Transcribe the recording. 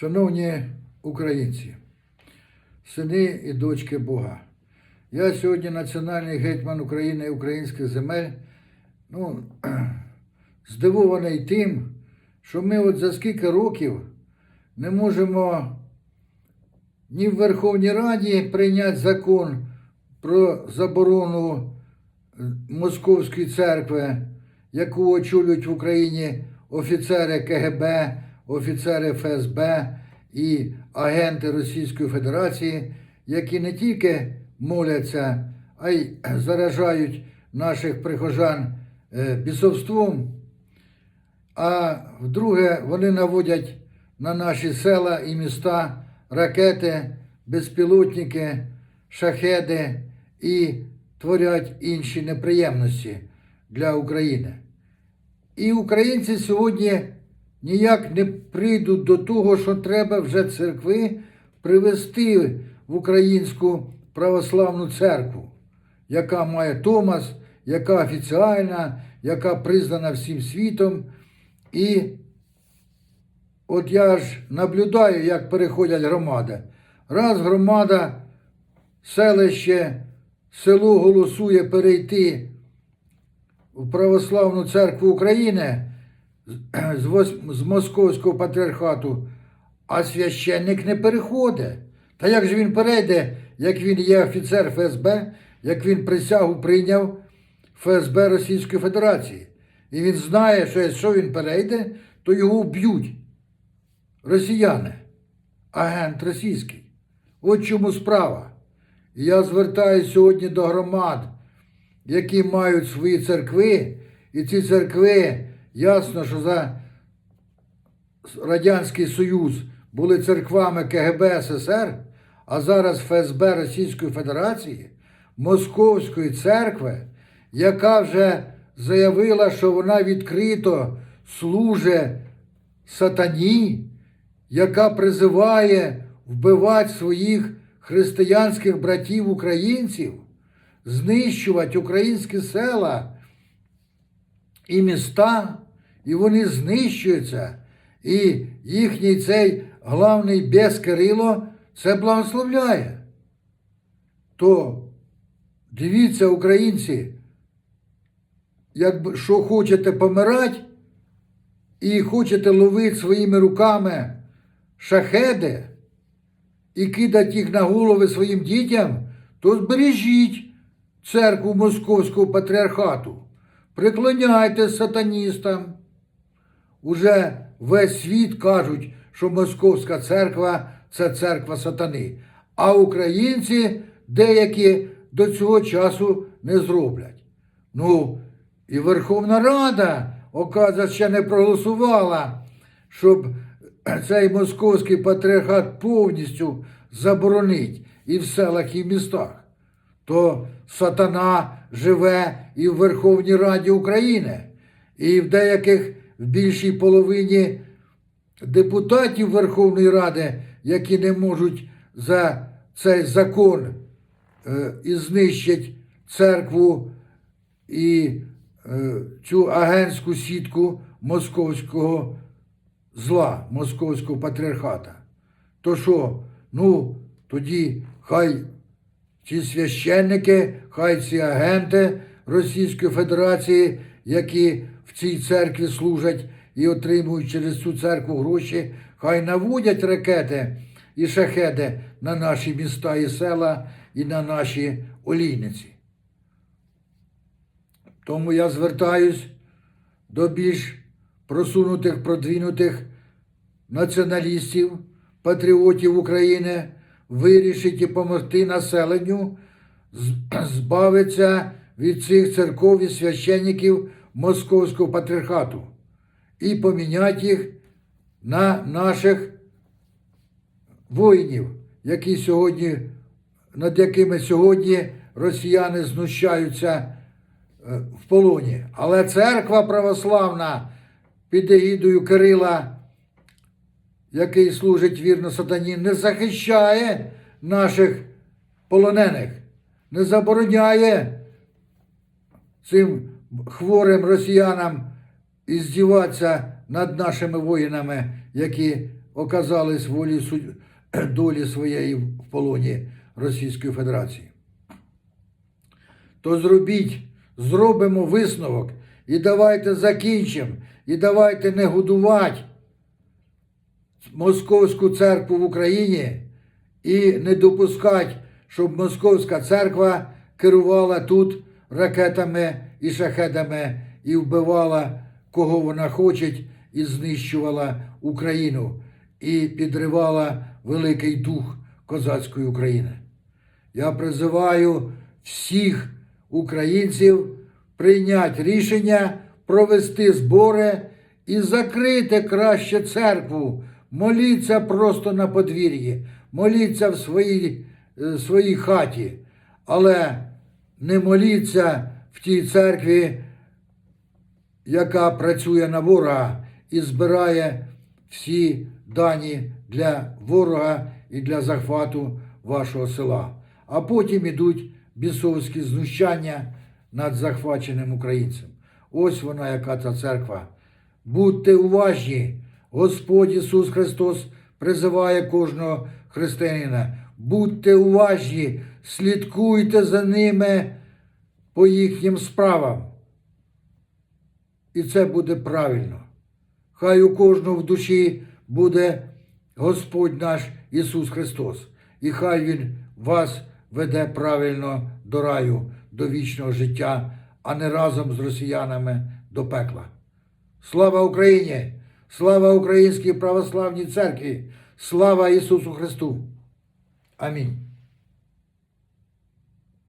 Шановні українці, сини і дочки Бога, я сьогодні національний гетьман України і українських земель, ну, здивований тим, що ми от за скільки років не можемо ні в Верховній Раді прийняти закон про заборону е, Московської церкви, яку очолюють в Україні офіцери КГБ, офіцери ФСБ і агенти Російської Федерації, які не тільки моляться, а й заражають наших прихожан е, бісовством, а вдруге вони наводять на наші села і міста ракети, безпілотники, шахеди і творять інші неприємності для України. І українці сьогодні ніяк не прийдуть до того, що треба вже церкви привести в українську православну церкву, яка має Томас, яка офіціальна, яка признана всім світом. І от я ж наблюдаю, як переходять громади. Раз громада, селище, село голосує перейти в Православну церкву України з, Московського патріархату, а священник не переходить. Та як же він перейде, як він є офіцер ФСБ, як він присягу прийняв ФСБ Російської Федерації? І він знає, що якщо він перейде, то його вб'ють. Росіяни, агент російський. От чому справа. Я звертаюся сьогодні до громад, які мають свої церкви, і ці церкви, ясно, що за Радянський Союз були церквами КГБ СССР, а зараз ФСБ Російської Федерації, Московської церкви, яка вже заявила, що вона відкрито служить сатані, яка призиває вбивати своїх християнських братів українців, знищувати українські села і міста, і вони знищуються. І їхній цей главний бес Кирило це благословляє. То дивіться, українці, якби що хочете помирати, і хочете ловити своїми руками шахеди і кидати їх на голови своїм дітям, то збережіть церкву Московського патріархату. Приклоняйте сатаністам. Уже весь світ кажуть, що Московська церква це церква сатани. А українці деякі до цього часу не зроблять. Ну, і Верховна Рада, оказується, ще не проголосувала, щоб цей московський патріархат повністю заборонить і в селах, і в містах. То сатана живе і в Верховній Раді України, і в деяких в більшій половині депутатів Верховної Ради, які не можуть за цей закон е, і знищать церкву і е, цю агентську сітку московського зла, московського патріархата. То що? Ну, тоді хай ці священники, хай ці агенти Російської Федерації, які в цій церкві служать і отримують через цю церкву гроші, хай наводять ракети і шахеди на наші міста і села і на наші олійниці. Тому я звертаюсь до більш просунутих, продвинутих націоналістів, патріотів України вирішити і допомогти населенню збавитися від цих церков і священників Московського патріархату і поміняти їх на наших воїнів, які сьогодні, над якими сьогодні росіяни знущаються е, в полоні. Але церква православна під егідою Кирила, який служить вірно сатані, не захищає наших полонених, не забороняє цим хворим росіянам іздіватися над нашими воїнами, які оказались волі долі своєї в полоні Російської Федерації. То зробіть, зробимо висновок і давайте закінчимо, і давайте не годувати Московську церкву в Україні і не допускати, щоб Московська церква керувала тут ракетами і шахедами і вбивала кого вона хоче, і знищувала Україну, і підривала великий дух козацької України. Я призиваю всіх українців прийняти рішення провести збори і закрити краще церкву. Моліться просто на подвір'ї, моліться в своїй, е, своїй хаті, але не моліться в тій церкві, яка працює на ворога і збирає всі дані для ворога і для захвату вашого села. А потім ідуть бісовські знущання над захваченим українцем. Ось вона, яка ця церква. Будьте уважні, Господь Ісус Христос призиває кожного християнина. Будьте уважні, слідкуйте за ними по їхнім справам. І це буде правильно. Хай у кожного в душі буде Господь наш Ісус Христос. І хай Він вас веде правильно до раю, до вічного життя, а не разом з росіянами до пекла. Слава Україні! Слава Українській православній церкві! Слава Ісусу Христу! Амінь.